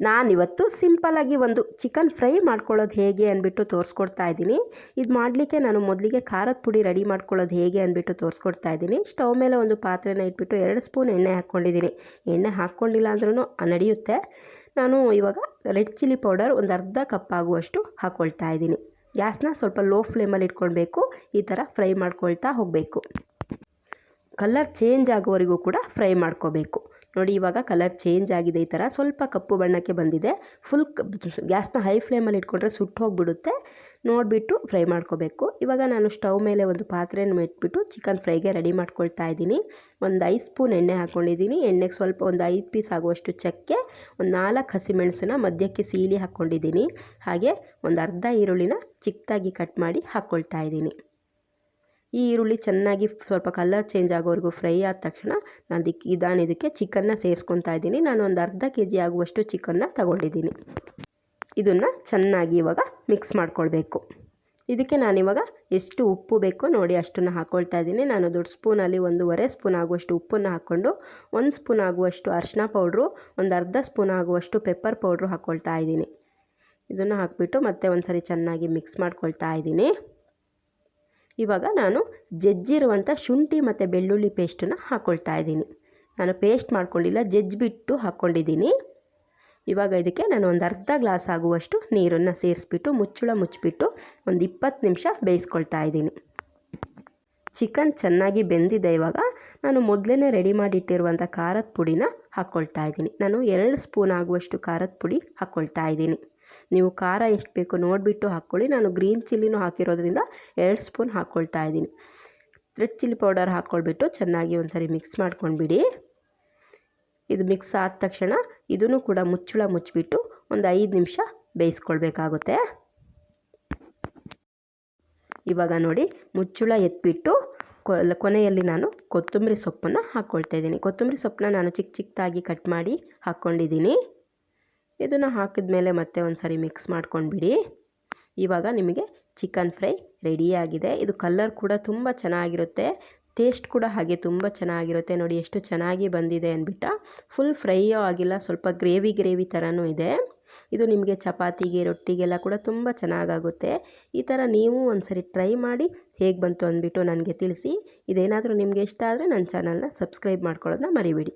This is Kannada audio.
ನಾನಿವತ್ತು ಸಿಂಪಲ್ಲಾಗಿ ಒಂದು ಚಿಕನ್ ಫ್ರೈ ಮಾಡ್ಕೊಳ್ಳೋದು ಹೇಗೆ ಅಂದ್ಬಿಟ್ಟು ತೋರಿಸ್ಕೊಡ್ತಾ ಇದ್ದೀನಿ. ಇದು ಮಾಡಲಿಕ್ಕೆ ನಾನು ಮೊದಲಿಗೆ ಖಾರದ ಪುಡಿ ರೆಡಿ ಮಾಡ್ಕೊಳ್ಳೋದು ಹೇಗೆ ಅಂದ್ಬಿಟ್ಟು ತೋರಿಸ್ಕೊಡ್ತಾ ಇದ್ದೀನಿ. ಸ್ಟವ್ ಮೇಲೆ ಒಂದು ಪಾತ್ರೆನ ಇಟ್ಬಿಟ್ಟು ಎರಡು ಸ್ಪೂನ್ ಎಣ್ಣೆ ಹಾಕ್ಕೊಂಡಿದ್ದೀನಿ. ಎಣ್ಣೆ ಹಾಕ್ಕೊಂಡಿಲ್ಲ ಅಂದ್ರೂ ನಡೆಯುತ್ತೆ. ನಾನು ಇವಾಗ ರೆಡ್ ಚಿಲ್ಲಿ ಪೌಡರ್ ಒಂದು ಅರ್ಧ ಕಪ್ ಆಗುವಷ್ಟು ಹಾಕ್ಕೊಳ್ತಾ ಇದ್ದೀನಿ. ಗ್ಯಾಸ್ನ ಸ್ವಲ್ಪ ಲೋ ಫ್ಲೇಮಲ್ಲಿ ಇಟ್ಕೊಳ್ಬೇಕು. ಈ ಥರ ಫ್ರೈ ಮಾಡ್ಕೊಳ್ತಾ ಹೋಗಬೇಕು. ಕಲರ್ ಚೇಂಜ್ ಆಗೋವರೆಗೂ ಕೂಡ ಫ್ರೈ ಮಾಡ್ಕೋಬೇಕು ನೋಡಿ, ಇವಾಗ ಕಲರ್ ಚೇಂಜ್ ಆಗಿದೆ ಈ ಥರ ಸ್ವಲ್ಪ ಕಪ್ಪು ಬಣ್ಣಕ್ಕೆ ಬಂದಿದೆ. ಫುಲ್ ಗ್ಯಾಸ್ನ ಹೈ ಫ್ಲೇಮಲ್ಲಿ ಇಟ್ಕೊಂಡ್ರೆ ಸುಟ್ಟು ಹೋಗಿಬಿಡುತ್ತೆ. ನೋಡಿಬಿಟ್ಟು ಫ್ರೈ ಮಾಡ್ಕೋಬೇಕು. ಇವಾಗ ನಾನು ಸ್ಟವ್ ಮೇಲೆ ಒಂದು ಪಾತ್ರೆಯನ್ನು ಇಟ್ಬಿಟ್ಟು ಚಿಕನ್ ಫ್ರೈಗೆ ರೆಡಿ ಮಾಡ್ಕೊಳ್ತಾ ಇದ್ದೀನಿ. ಒಂದು ಐದು ಸ್ಪೂನ್ ಎಣ್ಣೆ ಹಾಕ್ಕೊಂಡಿದ್ದೀನಿ ಎಣ್ಣೆಗೆ ಸ್ವಲ್ಪ ಒಂದು ಐದು ಪೀಸ್ ಆಗುವಷ್ಟು ಚಕ್ಕೆ, ಒಂದು ನಾಲ್ಕು ಹಸಿಮೆಣಸನ್ನ ಮಧ್ಯಕ್ಕೆ ಸೀಳಿ ಹಾಕ್ಕೊಂಡಿದ್ದೀನಿ ಹಾಗೆ ಒಂದು ಅರ್ಧ ಈರುಳ್ಳಿನ ಚಿಕ್ಕದಾಗಿ ಕಟ್ ಮಾಡಿ ಹಾಕ್ಕೊಳ್ತಾ ಇದ್ದೀನಿ. ಈ ಈರುಳ್ಳಿ ಚೆನ್ನಾಗಿ ಸ್ವಲ್ಪ ಕಲರ್ ಚೇಂಜ್ ಆಗೋವರೆಗೂ ಫ್ರೈ ಆದ ತಕ್ಷಣ ನಾನು ದಿಕ್ ನಾನು ಇದಕ್ಕೆ ಚಿಕನ್ನ ಸೇರಿಸ್ಕೊತಾ ಇದ್ದೀನಿ. ನಾನು ಒಂದು ಅರ್ಧ ಕೆ ಜಿ ಆಗುವಷ್ಟು ಚಿಕನ್ನ ತಗೊಂಡಿದ್ದೀನಿ. ಇದನ್ನು ಚೆನ್ನಾಗಿ ಇವಾಗ ಮಿಕ್ಸ್ ಮಾಡ್ಕೊಳ್ಬೇಕು. ಇದಕ್ಕೆ ನಾನಿವಾಗ ಎಷ್ಟು ಉಪ್ಪು ಬೇಕೋ ನೋಡಿ ಅಷ್ಟನ್ನು ಹಾಕ್ಕೊಳ್ತಾ ಇದ್ದೀನಿ. ನಾನು ದೊಡ್ಡ ಸ್ಪೂನಲ್ಲಿ ಒಂದೂವರೆ ಸ್ಪೂನ್ ಆಗುವಷ್ಟು ಉಪ್ಪನ್ನು ಹಾಕ್ಕೊಂಡು ಒಂದು ಸ್ಪೂನ್ ಆಗುವಷ್ಟು ಅರಿಶಿನ ಪೌಡ್ರು ಒಂದು ಅರ್ಧ ಸ್ಪೂನ್ ಆಗುವಷ್ಟು ಪೆಪ್ಪರ್ ಪೌಡ್ರು ಹಾಕ್ಕೊಳ್ತಾ ಇದ್ದೀನಿ. ಇದನ್ನು ಹಾಕ್ಬಿಟ್ಟು ಮತ್ತೆ ಒಂದು ಸರಿ ಚೆನ್ನಾಗಿ ಮಿಕ್ಸ್ ಮಾಡ್ಕೊಳ್ತಾ ಇದ್ದೀನಿ. ಇವಾಗ ನಾನು ಜಜ್ಜಿರುವಂಥ ಶುಂಠಿ ಮತ್ತು ಬೆಳ್ಳುಳ್ಳಿ ಪೇಸ್ಟನ್ನು ಹಾಕ್ಕೊಳ್ತಾ ಇದ್ದೀನಿ. ನಾನು ಪೇಸ್ಟ್ ಮಾಡ್ಕೊಂಡಿಲ್ಲ, ಜಜ್ಜಿಬಿಟ್ಟು ಹಾಕ್ಕೊಂಡಿದ್ದೀನಿ. ಇವಾಗ ಇದಕ್ಕೆ ನಾನು ಒಂದು ಅರ್ಧ ಗ್ಲಾಸ್ ಆಗುವಷ್ಟು ನೀರನ್ನು ಸೇರಿಸ್ಬಿಟ್ಟು, ಮುಚ್ಚಳ ಮುಚ್ಚಿಬಿಟ್ಟು ಒಂದು ಇಪ್ಪತ್ತು ನಿಮಿಷ ಬೇಯಿಸ್ಕೊಳ್ತಾ ಇದ್ದೀನಿ. ಚಿಕನ್ ಚೆನ್ನಾಗಿ ಬೆಂದಿದೆ ಇವಾಗ. ನಾನು ಮೊದಲೇ ರೆಡಿ ಮಾಡಿಟ್ಟಿರುವಂಥ ಖಾರದ ಪುಡಿನ ಹಾಕ್ಕೊಳ್ತಾ ಇದ್ದೀನಿ. ನಾನು ಎರಡು ಸ್ಪೂನ್ ಆಗುವಷ್ಟು ಖಾರದ ಪುಡಿ ಹಾಕ್ಕೊಳ್ತಾ ಇದ್ದೀನಿ. ನೀವು ಖಾರ ಎಷ್ಟು ಬೇಕು ನೋಡಿಬಿಟ್ಟು ಹಾಕ್ಕೊಳ್ಳಿ. ನಾನು ಗ್ರೀನ್ ಚಿಲ್ಲಿನೂ ಹಾಕಿರೋದ್ರಿಂದ ಎರಡು ಸ್ಪೂನ್ ಹಾಕ್ಕೊಳ್ತಾ ಇದ್ದೀನಿ. ರೆಡ್ ಚಿಲ್ಲಿ ಪೌಡರ್ ಹಾಕ್ಕೊಳ್ಬಿಟ್ಟು ಚೆನ್ನಾಗಿ ಒಂದು ಸರಿ ಮಿಕ್ಸ್ ಮಾಡ್ಕೊಂಡ್ಬಿಡಿ. ಇದು ಮಿಕ್ಸ್ ಆದ ತಕ್ಷಣ ಇದನ್ನು ಕೂಡ ಮುಚ್ಚಳ ಮುಚ್ಚಿಬಿಟ್ಟು ಒಂದು ಐದು ನಿಮಿಷ ಬೇಯಿಸ್ಕೊಳ್ಬೇಕಾಗುತ್ತೆ. ಇವಾಗ ನೋಡಿ ಮುಚ್ಚುಳ ಎತ್ಬಿಟ್ಟು ಕೊನೆಯಲ್ಲಿ ನಾನು ಕೊತ್ತಂಬರಿ ಸೊಪ್ಪನ್ನು ಹಾಕ್ಕೊಳ್ತಾ ಇದ್ದೀನಿ. ಕೊತ್ತಂಬರಿ ಸೊಪ್ಪನ್ನ ನಾನು ಚಿಕ್ಕ ಚಿಕ್ಕದಾಗಿ ಕಟ್ ಮಾಡಿ ಹಾಕ್ಕೊಂಡಿದ್ದೀನಿ. ಇದನ್ನು ಹಾಕಿದ ಮೇಲೆ ಮತ್ತೆ ಒಂದು ಸಾರಿ ಮಿಕ್ಸ್ ಮಾಡ್ಕೊಂಡ್ಬಿಡಿ. ಇವಾಗ ನಿಮಗೆ ಚಿಕನ್ ಫ್ರೈ ರೆಡಿಯಾಗಿದೆ ಇದು ಕಲ್ಲರ್ ಕೂಡ ತುಂಬ ಚೆನ್ನಾಗಿರುತ್ತೆ. ಟೇಸ್ಟ್ ಕೂಡ ಹಾಗೆ ತುಂಬ ಚೆನ್ನಾಗಿರುತ್ತೆ. ನೋಡಿ ಎಷ್ಟು ಚೆನ್ನಾಗಿ ಬಂದಿದೆ ಅಂದ್ಬಿಟ್ಟು. ಫುಲ್ ಫ್ರೈಯೂ ಆಗಿಲ್ಲ, ಸ್ವಲ್ಪ ಗ್ರೇವಿ ಗ್ರೇವಿ ಥರನೂ ಇದೆ. ಇದು ನಿಮಗೆ ಚಪಾತಿಗೆ, ರೊಟ್ಟಿಗೆಲ್ಲ ಕೂಡ ತುಂಬ ಚೆನ್ನಾಗಾಗುತ್ತೆ. ಈ ಥರ ನೀವು ಒಂದು ಸರಿ ಟ್ರೈ ಮಾಡಿ ಹೇಗೆ ಬಂತು ಅಂದ್ಬಿಟ್ಟು ನನಗೆ ತಿಳಿಸಿ. ಇದೇನಾದರೂ ನಿಮಗೆ ಇಷ್ಟ ಆದರೆ ನನ್ನ ಚಾನಲ್ನ ಸಬ್ಸ್ಕ್ರೈಬ್ ಮಾಡ್ಕೊಳ್ಳೋದನ್ನ ಮರಿಬೇಡಿ.